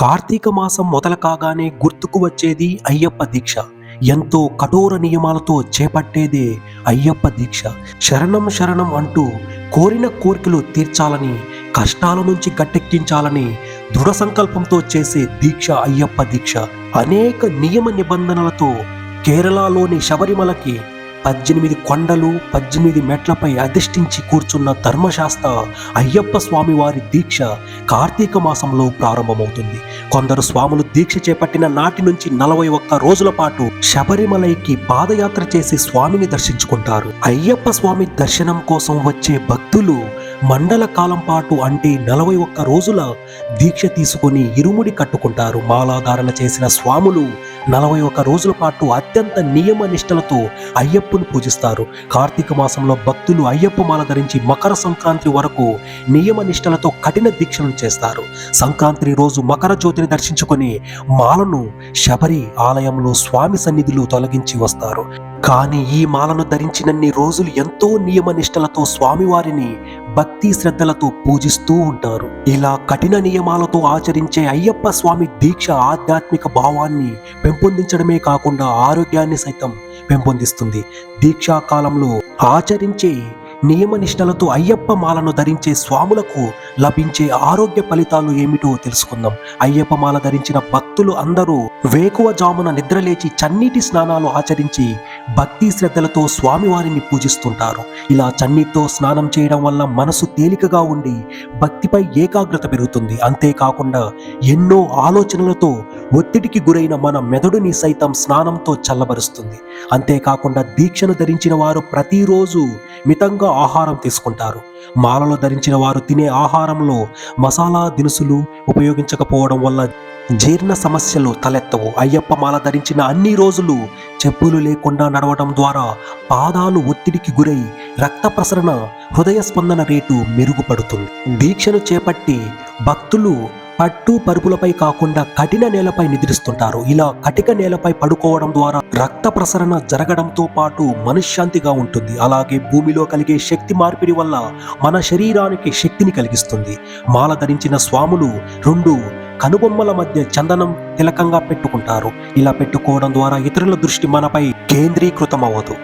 కార్తీక మాసం మొదలు కాగానే గుర్తుకు వచ్చేది అయ్యప్ప దీక్ష. ఎంతో కఠోర నియమాలతో చేపట్టేదే అయ్యప్ప దీక్ష. శరణం శరణం అంటూ కోరిన కోరికలు తీర్చాలని కష్టాల నుంచి గట్టెక్కించాలని దృఢ సంకల్పంతో చేసే దీక్ష అయ్యప్ప దీక్ష. అనేక నియమ నిబంధనలతో కేరళలోని శబరిమలకి పద్దెనిమిది కొండలు పద్దెనిమిది మెట్లపై అధిష్ఠించి కూర్చున్న ధర్మశాస్త్ర అయ్యప్ప స్వామివారి దీక్ష కార్తీక మాసంలో ప్రారంభమవుతుంది. కొందరు స్వాములు దీక్ష చేపట్టిన నాటి నుంచి నలభై ఒక్క రోజుల పాటు శబరిమలైకి పాదయాత్ర చేసి స్వామిని దర్శించుకుంటారు. అయ్యప్ప స్వామి దర్శనం కోసం వచ్చే భక్తులు మండల కాలం పాటు అంటే నలభై ఒక్క రోజుల దీక్ష తీసుకొని ఇరుముడి కట్టుకుంటారు. మాలాధారణ చేసిన స్వాములు నలభై ఒక్క రోజుల పాటు అత్యంత నియమ నిష్టలతో అయ్యప్పను పూజిస్తారు. కార్తీక మాసంలో భక్తులు అయ్యప్ప మాల ధరించి మకర సంక్రాంతి వరకు నియమ నిష్టలతో కఠిన దీక్షలను చేస్తారు. సంక్రాంతి రోజు మకర జ్యోతిని దర్శించుకొని మాలను శబరి ఆలయంలో స్వామి సన్నిధిలో తొలగించి వస్తారు. కానీ ఈ మాలను ధరించినన్ని రోజులు ఎంతో నియమ నిష్టలతో స్వామివారిని భక్తి శ్రద్ధలతో పూజిస్తూ ఉంటారు. ఇలా కఠిన నియమాలతో ఆచరించే అయ్యప్ప స్వామి దీక్ష ఆధ్యాత్మిక భావాన్ని పెంపొందించడమే కాకుండా ఆరోగ్యాన్ని సైతం పెంపొందిస్తుంది. దీక్షా కాలంలో ఆచరించే నియమనిష్టలతో అయ్యప్ప మాలను ధరించే స్వాములకు లభించే ఆరోగ్య ఫలితాలు ఏమిటో తెలుసుకుందాం. అయ్యప్ప మాల ధరించిన భక్తులు అందరూ వేకువ జామున నిద్రలేచి చన్నీటి స్నానాలు ఆచరించి భక్తి శ్రద్ధలతో స్వామివారిని పూజిస్తుంటారు. ఇలా చన్నీటితో స్నానం చేయడం వల్ల మనసు తేలికగా ఉండి భక్తిపై ఏకాగ్రత పెరుగుతుంది. అంతేకాకుండా ఎన్నో ఆలోచనలతో ఒత్తిడికి గురైన మన మెదడుని సైతం స్నానంతో చల్లబరుస్తుంది. అంతేకాకుండా దీక్షను ధరించిన వారు ప్రతిరోజు మితంగా ఆహారం తీసుకుంటారు. మాలలో ధరించిన వారు తినే ఆహారంలో మసాలా దినుసులు ఉపయోగించకపోవడం వల్ల జీర్ణ సమస్యలు తలెత్తవు. అయ్యప్ప మాల ధరించిన అన్ని రోజులు చెప్పులు లేకుండా నడవడం ద్వారా పాదాలు ఒత్తిడికి గురై రక్త ప్రసరణ హృదయ స్పందన రేటు మెరుగుపడుతుంది. దీక్షను చేపట్టి భక్తులు పట్టు పరుపులపై కాకుండా కఠిన నేలపై నిద్రిస్తుంటారు. ఇలా కటిక నేలపై పడుకోవడం ద్వారా రక్త ప్రసరణ జరగడంతో పాటు మనశ్శాంతిగా ఉంటుంది. అలాగే భూమిలో కలిగే శక్తి మార్పిడి వల్ల మన శరీరానికి శక్తిని కలిగిస్తుంది. మాల ధరించిన స్వాములు రెండు కనుబొమ్మల మధ్య చందనం తిలకంగా పెట్టుకుంటారు. ఇలా పెట్టుకోవడం ద్వారా ఇతరుల దృష్టి మనపై కేంద్రీకృతమవ్వదు.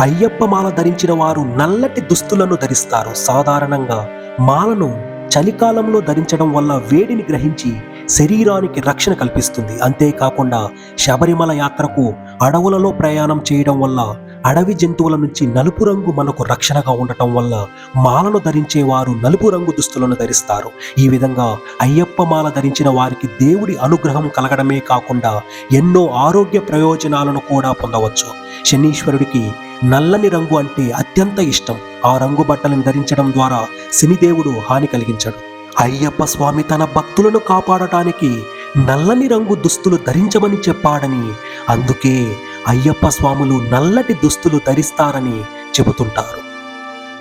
అయ్యప్ప మాల ధరించిన వారు నల్లటి దుస్తులను ధరిస్తారు. సాధారణంగా మాలను చలికాలంలో ధరించడం వల్ల వేడిని గ్రహించి శరీరానికి రక్షణ కల్పిస్తుంది. అంతేకాకుండా శబరిమల యాత్రకు అడవులలో ప్రయాణం చేయడం వల్ల అడవి జంతువుల నుంచి నలుపు రంగు మనకు రక్షణగా ఉండటం వల్ల మాలను ధరించే వారు నలుపు రంగు దుస్తులను ధరిస్తారు. ఈ విధంగా అయ్యప్ప మాల ధరించిన వారికి దేవుడి అనుగ్రహం కలగడమే కాకుండా ఎన్నో ఆరోగ్య ప్రయోజనాలను కూడా పొందవచ్చు. శనీశ్వరుడికి నల్లని రంగు అంటే అత్యంత ఇష్టం. ఆ రంగు బట్టలను ధరించడం ద్వారా శనిదేవుడు హాని కలిగించడు. అయ్యప్ప స్వామి తన భక్తులను కాపాడటానికి నల్లని రంగు దుస్తులు ధరించమని చెప్పాడని అందుకే అయ్యప్ప స్వాములు నల్లటి దుస్తులు ధరిస్తారని చెబుతుంటారు.